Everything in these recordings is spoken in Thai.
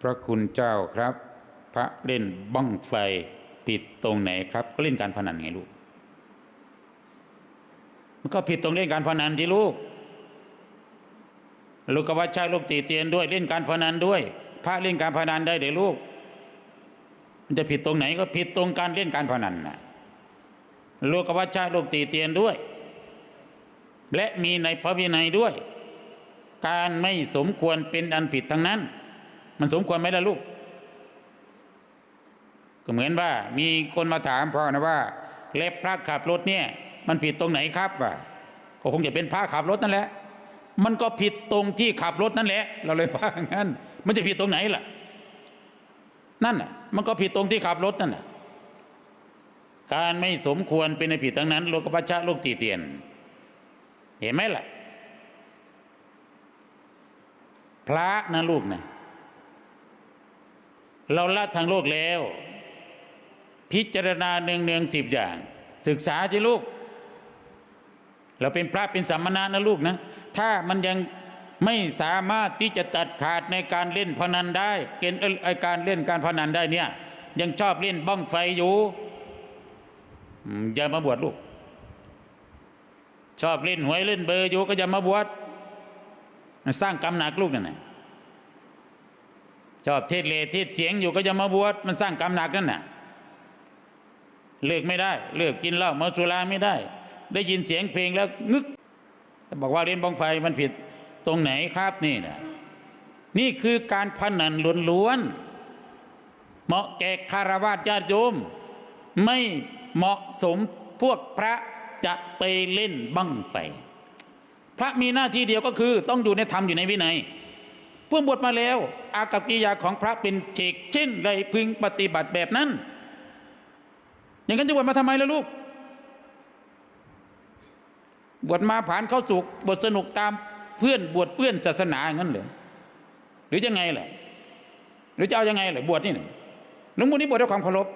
พระคุณเจ้าครับ พระเล่นบ้องไฟผิดตรงไหนครับ ก็เล่นการพนันไงลูก มันก็ผิดตรงเล่นการพนันที่ลูก ลูกกว่าใช่ลูกตีเตียนด้วยเล่นการพนันด้วย พระเล่นการพนันได้เดี๋ยวลูก มันจะผิดตรงไหนก็ผิดตรงการเล่นการพนันนะลูกกว่าใช่ลูกตีเตียนด้วย และมีในพระวินัยด้วย การไม่สมควรเป็นอันผิดทั้งนั้น มันสมควรไหมล่ะลูก ก็เหมือนว่า มีคนมาถามพ่อนะว่า เล็บพระขับรถเนี่ย มันผิดตรงไหนครับว่าก็คงจะเป็นพระขับรถนั่นแหละ มันก็ผิดตรงที่ขับรถนั่นแหละ เราเลยว่างั้น มันจะผิดตรงไหนล่ะ นั่นน่ะ มันก็ผิดตรงที่ขับรถนั่นน่ะ การไม่สมควรเป็นในผิดทั้งนั้น โลกปัชชะโลกตีเตียน เห็นไหมล่ะ พระนะลูกนะ เราละทางโลกแล้ว พิจารณาเนืองเนืองสิบอย่าง ศึกษาสิลูก เราเป็นพระเป็นสัมมนานะลูกนะ ถ้ามันยังไม่สามารถที่จะตัดขาดในการเล่นพนันได้เกณฑ์ไอการเล่นการพนันได้เนี่ย ยังชอบเล่นบ้องไฟอยู่อย่ามาบวชลูก ชอบเล่นหวยเล่นเบอร์อยู่ก็อย่ามาบวชสร้างกรรมหนักลูกนั่นน่ะ ชอบเทศเลเทศเสียงอยู่ก็จะมาบวชมันสร้างกรรมหนักนั่นน่ะเลิกไม่ได้ เลิกกินเหล้าเมาสุราไม่ได้ ได้ยินเสียงเพลงแล้วงึกบอกว่าเล่นบ้องไฟมันผิดตรงไหนครับนี่นะนี่คือการพนันล้วนๆเหมาะแก่คารวะญาติโยม ไม่เหมาะสมพวกพระจะไปเล่นบังไฟ พระมีหน้าที่เดียวก็คือต้องอยู่ในธรรมอยู่ในวินัย เพื่อบวชมาแล้ว อากับกิยาของพระเป็นเชกเช่นไรพึงปฏิบัติแบบนั้น อย่างนั้นจะบวชมาทำไมล่ะลูก บวชมาผ่านเข้าสุกบวชสนุกตามเพื่อนบวชเพื่อนศาสนาอย่างนั้นเหรอหรือจะไงล่ะหรือจะเอายังไงล่ะบวชนี่น่ะหลวงปู่นี่บวชด้วยความเคารพ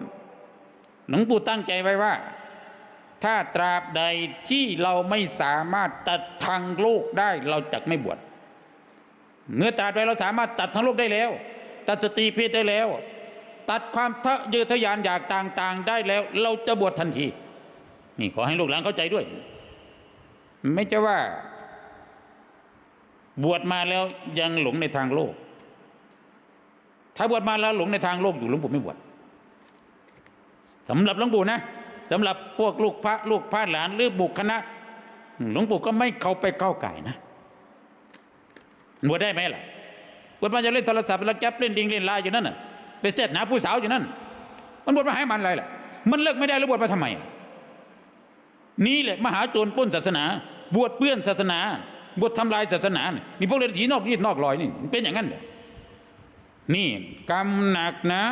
หลวงปู่ตั้งใจไว้ว่า ถ้าตราบใดที่เราไม่สามารถตัดทางโลกได้เราจะไม่บวช เมื่อตราบใดเราสามารถตัดทางโลกได้แล้ว ตัดสตรีเพศได้แล้ว ตัดความทะเยอทะยานอยากต่างๆ ได้แล้ว เราจะบวชทันที นี่ขอให้ลูกหลานเข้าใจด้วย ไม่ใช่ว่า บวชมาแล้วยังหลงในทางโลก ถ้าบวชมาแล้วหลงในทางโลกอยู่หลวงปู่ไม่บวชสำหรับหลวงปู่นะสำหรับพวกลูกพระลูกพระหลานหรือบุคคณะหลวงปู่ก็ไม่เข้าไปก้าวไก่นะ บวชได้ไหมล่ะบวชมาจะเล่นโทรศัพท์แล้วแก๊ปเล่นดิงเล่นไลน์อยู่นั่นน่ะไปเสร็จหาผู้สาวอยู่นั่น มันบวชมาให้มันอะไรล่ะ มันเลิกไม่ได้แล้วบวชมาทำไม นี่แหละมหาโจรป้นศาสนา บวชเปื้อนศาสนา บวชทำลายศาสนานี่พวกเรนถีนอกรีดนอกรอยนี่เป็นอย่างนั้นเลยนี่กรรมหนักนะ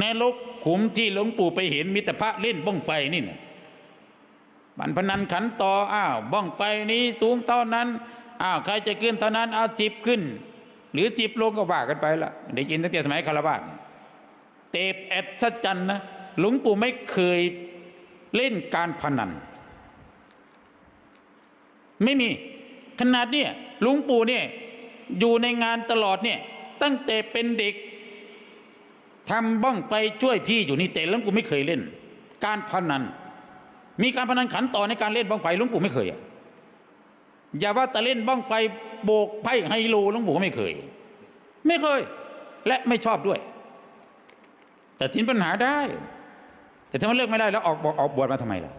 นรกขุมที่หลวงปู่ไปเห็นมิตรพระเล่นบ้องไฟนี่นะบันพนันขันต่ออ้าวบ้องไฟนี้สูงเท่านั้น อ้าวใครจะขึ้นเท่านั้นเอาจิบขึ้น หรือจิบลงก็ว่ากันไปละได้ยินตั้งแต่สมัยคารวะเนี่ยเตปแอดสัจจันนะหลวงปู่ไม่เคยเล่นการพนัน ไม่มีขนาดเนี่ยหลุงปู่เนี่ยอยู่ในงานตลอดเนี่ยตั้งแต่เป็นเด็กทำบ้องไฟช่วยพี่อยู่นี่แต่หลุงปู่ไม่เคยเล่น การพนัน มีการพนันขันต่อในการเล่นบ้องไฟหลุงปู่ไม่เคยอะ อย่าว่าแต่เล่นบ้องไฟโบกไพ่ไฮโลหลุงปู่ก็ไม่เคย ไม่เคย และไม่ชอบด้วย แต่ทิ้นปัญหาได้ แต่ถ้ามันเลิกไม่ได้แล้วออกออกบวชมาทำไมล่ะ